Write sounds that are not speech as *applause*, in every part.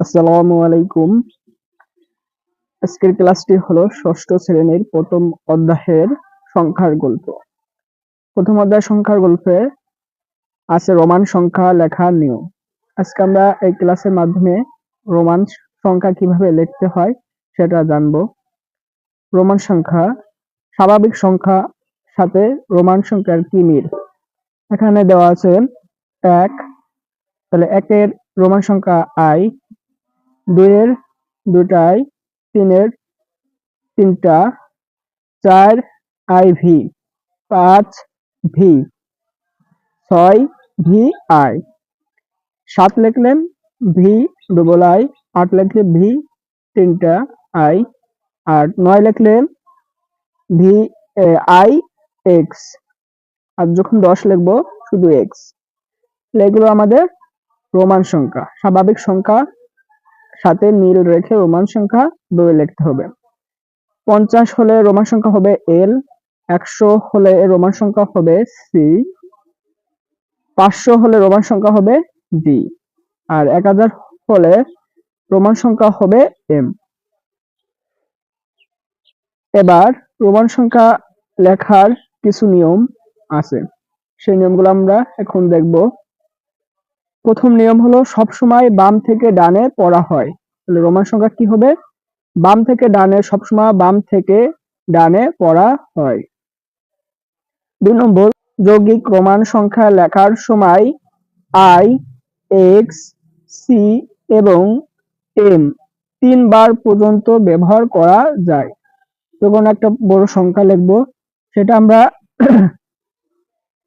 আসসালামু আলাইকুম। আজকের ক্লাসটি হলো ষষ্ঠ শ্রেণির প্রথম অধ্যায়ের সংখ্যার গল্প। প্রথম অধ্যায় সংখ্যার গল্পে আছে রোমান সংখ্যা লেখার নিয়ম। আজকে আমরা এই ক্লাসের মাধ্যমে রোমান সংখ্যা কীভাবে লিখতে হয় সেটা জানব। রোমান সংখ্যা, স্বাভাবিক সংখ্যা, সাথে রোমান সংখ্যার কি মিল? এখানে দেওয়া আছে এক, তাহলে একের রোমান সংখ্যা আই দুইয়ের দুটাই তিনের, তিনটা, চার আই ভি পাঁচ ভি ছয় ভি আই সাত লিখলেন ভি ডবল আই আট লিখলে ভি তিনটা আই আর নয় লিখলেন ভি আই এক্স আর যখন দশ লিখব, শুধু এক্স এগুলো আমাদের রোমান সংখ্যা, স্বাভাবিক সংখ্যা সাথে মিল রেখে রোমান সংখ্যা বই লিখতে হবে। পঞ্চাশ হলে রোমান সংখ্যা হবে এল, একশো হলে রোমান সংখ্যা হবে সি, পাঁচশো হলে রোমান সংখ্যা হবে ডি, আর এক হাজার হলে রোমান সংখ্যা হবে এম। এবার রোমান সংখ্যা লেখার কিছু নিয়ম আছে। সেই নিয়মগুলো আমরা এখন দেখব। প্রথম নিয়ম হলো সবসময় বাম থেকে ডানে পড়া হয়। তাহলে রোমান সংখ্যা কি হবে? বাম থেকে ডানে সবসময় বাম থেকে ডানে পড়া হয়। দুই নম্বর, যৌগিক রোমান সংখ্যা লেখার সময় আই, এক্স, সি এবং এম তিনবার পর্যন্ত ব্যবহার করা যায়। যখন একটা বড় সংখ্যা লিখব, সেটা আমরা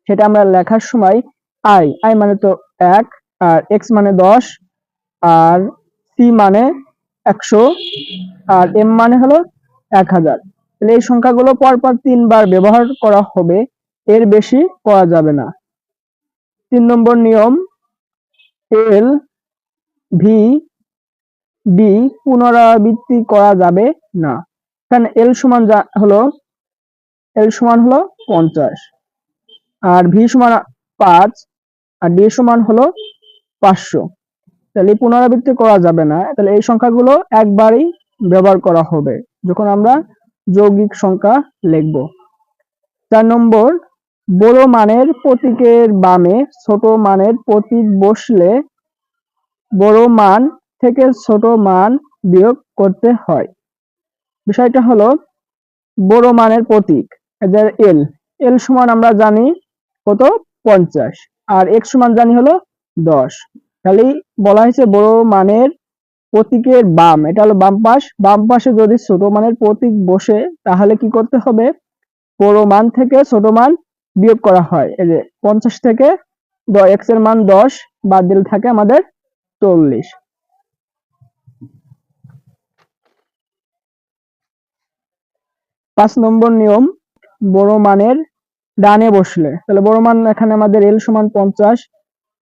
সেটা আমরা লেখার সময় আই আই মানে তো এক আর এক্স মানে দশ, আর সি মানে একশো, আর এম মানে হলো এক হাজার। তাহলে এই সংখ্যাগুলো পরপর তিনবার ব্যবহার করা হবে, এর বেশি করা যাবে না। তিন নম্বর নিয়ম এল ভি বি পুনরাবৃত্তি করা যাবে না। কারণ এল সমান হলো এল সমান হলো পঞ্চাশ, আর ভি সমান পাঁচ, আর ডি সমান হলো পাঁচশো। তাহলে পুনরাবৃত্তি করা যাবে না। তাহলে এই সংখ্যাগুলো একবারই ব্যবহার করা হবে, যখন আমরা যৌগিক সংখ্যা লিখব। চার নম্বর, বড় মানের প্রতীকের বামে ছোট মানের প্রতীক বসলে বড় মান থেকে ছোট মান বিয়োগ করতে হয়। বিষয়টা হলো, বড় মানের প্রতীক এল এল সমান আমরা জানি কত? পঞ্চাশ। আর এক সমান জানি হলো দশ। তাহলে বলা হয়েছে বড় মানের প্রতীকের বাম। এটা হলো বাম পাশ। বাম পাশে যদি ছোট মানের প্রতীক বসে, তাহলে কি করতে হবে? বড় মান থেকে ছোট মান বিয়োগ করা হয়। এই যে পঞ্চাশ থেকে এক্সের মান দশ, বাদ দিলে থাকে আমাদের চল্লিশ। পাঁচ নম্বর নিয়ম, বড় মানের ডানে বসলে। তাহলে বড় মান এখানে আমাদের এল সমান পঞ্চাশ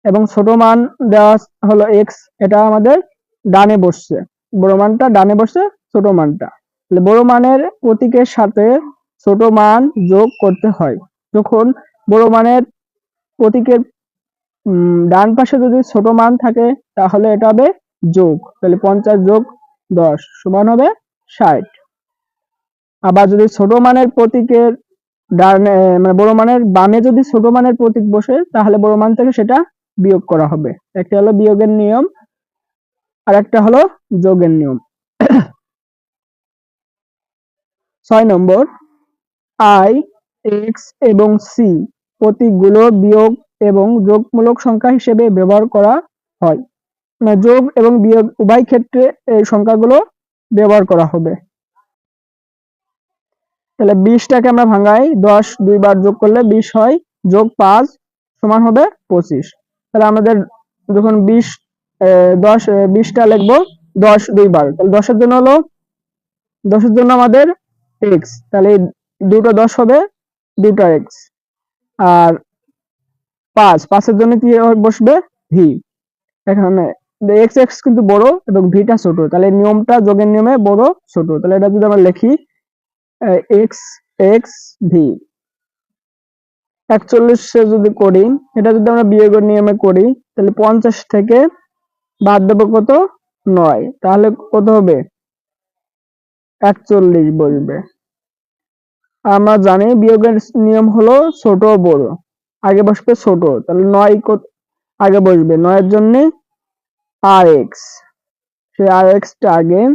এবং ছোট মান দেওয়া হলো এক্স এটা আমাদের ডানে বসছে। বড় মানটা ডানে বসছে, ছোট মানটা। বড় মানের প্রতীকের সাথে ছোট মান যোগ করতে হয়। যখন বড় মানের প্রতীকের ডান পাশে যদি ছোট মান থাকে, তাহলে এটা হবে যোগ। তাহলে পঞ্চাশ যোগ দশ সমান হবে ষাট। আবার যদি ছোট মানের প্রতীকের ডানে মানে বড় মানের বামে যদি ছোট মানের প্রতীক বসে, তাহলে বড় মান থেকে সেটা বিয়োগ করা হবে। একটা হলো বিয়োগের নিয়ম আর একটা হলো যোগের নিয়ম। *clears throat* ছয় নম্বর আই এক্স এবং সি প্রতীকগুলো বিয়োগ এবং যোগমূলক সংখ্যা হিসেবে ব্যবহার করা হয়। মানে যোগ এবং বিয়োগ উভয় ক্ষেত্রে এই সংখ্যাগুলো ব্যবহার করা হবে। তাহলে বিশটাকে আমরা ভাঙাই, দশ দুইবার যোগ করলে বিশ হয়, যোগ পাঁচ সমান হবে পঁচিশ। তাহলে আমাদের যখন বিশ দশ বিশটা লিখব, দশ, দুইবার। তাহলে দশের জন্য হলো, দশের জন্য আমাদের এক্স তাহলে দুটো দশ হবে দুটো এক্স আর পাঁচ, পাঁচের জন্য কি বসবে? ভি এখানে এক্স এক্স কিন্তু বড় এবং ভিটা ছোট। তাহলে নিয়মটা যোগের নিয়মে বড়, ছোট। তাহলে এটা যদি আমরা লিখি এক্স এক্স ভি একচল্লিশে যদি করি, এটা যদি আমরা বিয়োগের নিয়মে করি, তাহলে পঞ্চাশ থেকে বাদ দেবো কত? নয়। তাহলে কত হবে? একচল্লিশ বসবে। আমরা জানি বিয়োগের নিয়ম হলো ছোট বড়। আগে বসবে ছোট, তাহলে নয় কত- আগে বসবে। নয়ের জন্য আর এক্স সে আর এক্সটা আগে।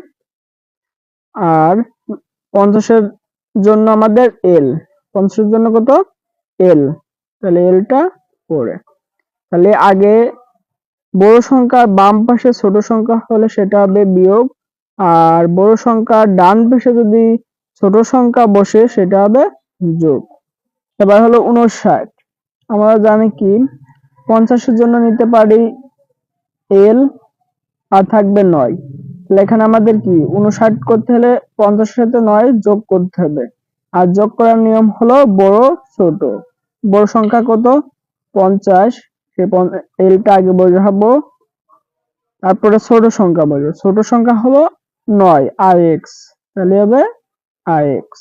আর পঞ্চাশের জন্য আমাদের এল। পঞ্চাশের জন্য কত? এল তাহলে এলটা পড়ে। তাহলে আগে বড় সংখ্যার বাম পাশে ছোট সংখ্যা হলে সেটা হবে বিয়োগ, আর বড় সংখ্যার ডান পাশে যদি ছোট সংখ্যা বসে সেটা হবে যোগ। এবার হলো উনষাট আমরা জানি কি, পঞ্চাশের জন্য নিতে পারি এল আর থাকবে নয়। তাহলে এখানে আমাদের কি উনষাট করতে হলে পঞ্চাশের সাথে নয় যোগ করতে হবে। আর যোগ করার নিয়ম হলো বড়, ছোট। বড় সংখ্যা কত? পঞ্চাশ। সে এলটা আগে বোঝাবো তারপরে ছোট সংখ্যা বলব ছোট সংখ্যা হলো নয় আর এক্স তাহলে হবে আর এক্স